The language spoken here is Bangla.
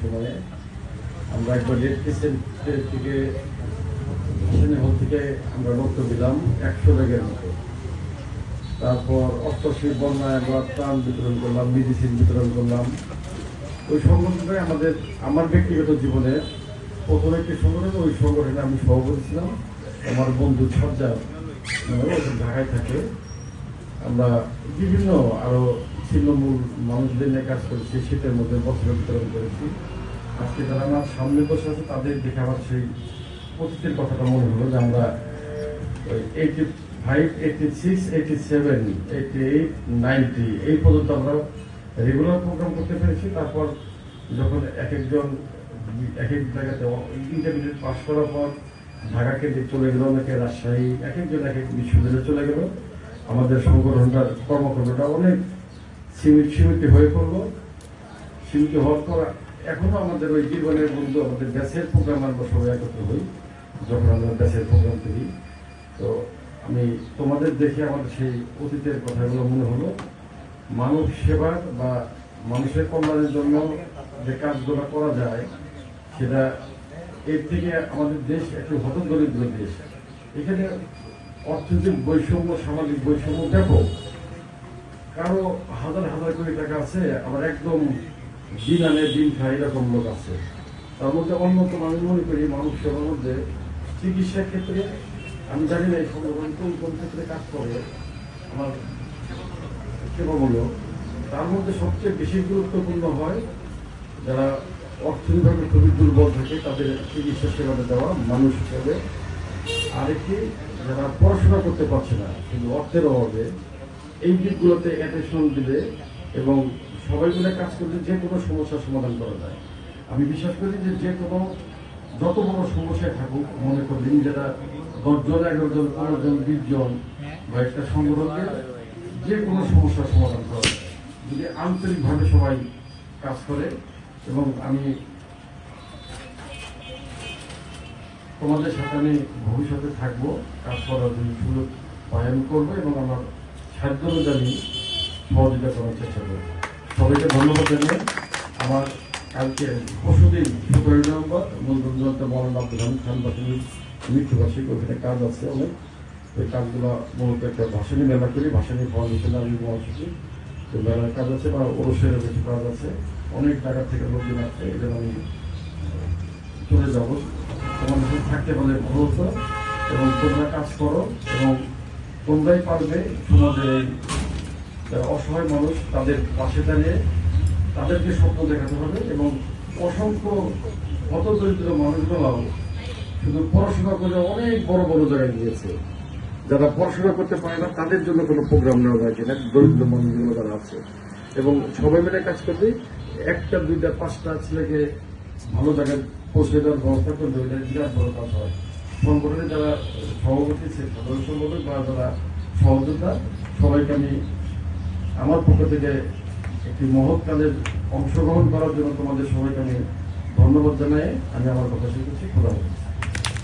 সময়ে আমরা একবার রেড ক্রিসেন্টের থেকে ভাসানি হল থেকে আমরা রক্ত দিলাম একশো ব্যাগের মতো। তারপর অষ্টশী বন্যায় আমরা ত্রাণ বিতরণ করলাম, মেডিসিন বিতরণ করলাম। ওই সংগঠনটাই আমাদের, আমার ব্যক্তিগত জীবনে প্রথম একটি সংগঠন, ওই সংগঠনে আমি সভাপতি ছিলাম। আমার বন্ধু সজ্জা ঢাকায় থাকে। আমরা বিভিন্ন আরও ছিন্নমূল মানুষদের নিয়ে কাজ করেছি, শীতের মধ্যে বস্ত্র বিতরণ করেছি। আজকে যারা আমার সামনে বসে আছে, তাদের দেখে আমার সেই অতীতের কথাটা মনে হলো যে আমরা eighty five eighty six eighty seven eighty eight ninety এই পর্যন্ত আমরা রেগুলার প্রোগ্রাম করতে পেরেছি। তারপর যখন এক একজন, এক এক জায়গাতে ইন্টারমিডিয়েট পাস করার পর ঢাকা কেন্দ্রে চলে গেল, অনেকে রাজশাহী, এক একজন এক এক বিশ্ববিদ্যালয়ে চলে গেল। আমাদের সংগঠনটার কর্মকাণ্ডটা অনেক সীমিত সীমিত হয়ে পড়ল। সীমিত হওয়ার পর এখনও আমাদের ওই জীবনের বন্ধু আমাদের ব্যাসের প্রোগ্রাম আমরা সবাই একত্র হই, যখন আমরা ব্যাসের প্রোগ্রাম করি। তো আমি তোমাদের দেখে আমাদের সেই অতীতের কথাগুলো মনে হলো। মানব সেবার বা মানুষের কল্যাণের জন্য যে কাজগুলো করা যায়, সেটা এর থেকে আমাদের দেশ একটু হতদরিদ্র দেশ। এখানে অর্থনৈতিক বৈষম্য, সামাজিক বৈষম্য ব্যাপক। কারও হাজার হাজার কোটি টাকা আছে, আবার একদম দিন আনে দিন খায় এরকম লোক আছে। তার মধ্যে অন্যতম আমি মনে করি মানুষ সেবার মধ্যে চিকিৎসার ক্ষেত্রে, আমি জানি না এই সংগঠন কোন কোন ক্ষেত্রে কাজ করে, আমার সেবামূলক তার মধ্যে সবচেয়ে বেশি গুরুত্বপূর্ণ হয় যারা অর্থনৈতিকভাবে খুবই দুর্বল থাকে, তাদের চিকিৎসা সেবাটা দেওয়া মানুষ হিসেবে। আরেকটি যারা পড়াশোনা করতে পারছে না, কিন্তু অর্থের অভাবে এই দিকগুলোতে অ্যাটেনশন দিলে এবং সবাই মিলে কাজ করলে যে কোনো সমস্যার সমাধান করা যায়। আমি বিশ্বাস করি যে যে কোনো, যত বড় সমস্যায় থাকুক, মনে করবেন যারা দশজন এগারো জন পনেরো জন বিশ জন বা একটা সংগঠনকে যে কোনো সমস্যার সমাধান করা যায়। যদি আন্তরিকভাবে সবাই কাজ করে এবং আমি তোমাদের সাথে আমি ভবিষ্যতে থাকব কাজ করার জন্য সুযোগ পালন করব এবং আমার সাধ্য অনুযায়ী সহযোগিতা করার চেষ্টা করব। সবাইকে ধন্যবাদ জানিয়ে আমার কালকে পরশুদিন সতেরোই নভেম্বর মূলগঞ্জতে মৌলানা আব্দুল হামিদ খান বাসিনীর মৃত্যুবার্ষিকী ওখানে কাজ আছে অনেক। ওই কাজগুলো মূলত একটা ভাসানি মেলা করি ভাসানি ফাউন্ডেশন আমি মহাসচিব তো মেলার কাজ আছে বা ওরসের কিছু কাজ আছে। অনেক জায়গা থেকে লোকজন আছে এই আমি চলে যাব। তোমাদের থাকতে পারলে ভালো হতো এবং তোমরা কাজ করো, এবং তোমরাই পারবে যারা অসহায় মানুষ, তাদের পাশে দাঁড়িয়ে তাদেরকে স্বপ্ন দেখাতে হবে, এবং অসংখ্য হতদরিদ্র মানুষগুলোও শুধু পড়াশোনা করে অনেক বড় বড় জায়গায় গিয়েছে। যারা পড়াশোনা করতে পারে না, তাদের জন্য কোনো প্রোগ্রাম নেওয়া যায় কিনা দরিদ্র মানুষগুলো যারা আছে। এবং সবাই মিলে কাজ করলে একটা, দুইটা, পাঁচটা ছেলেকে ভালো জায়গায় পৌঁছে দেওয়ার ব্যবস্থা করলে ওইটা বিরাট বড় কাজ হয় সংগঠনের যারা সভাপতি, সে সাধারণ সম্পাদক বা যারা সহযোদ্ধা, সবাইকে আমি আমার পক্ষ থেকে একটি মহৎ কাজের অংশগ্রহণ করার জন্য তোমাদের সবাইকে আমি ধন্যবাদ জানাই আমি আমার কথা শিখেছি খোলা।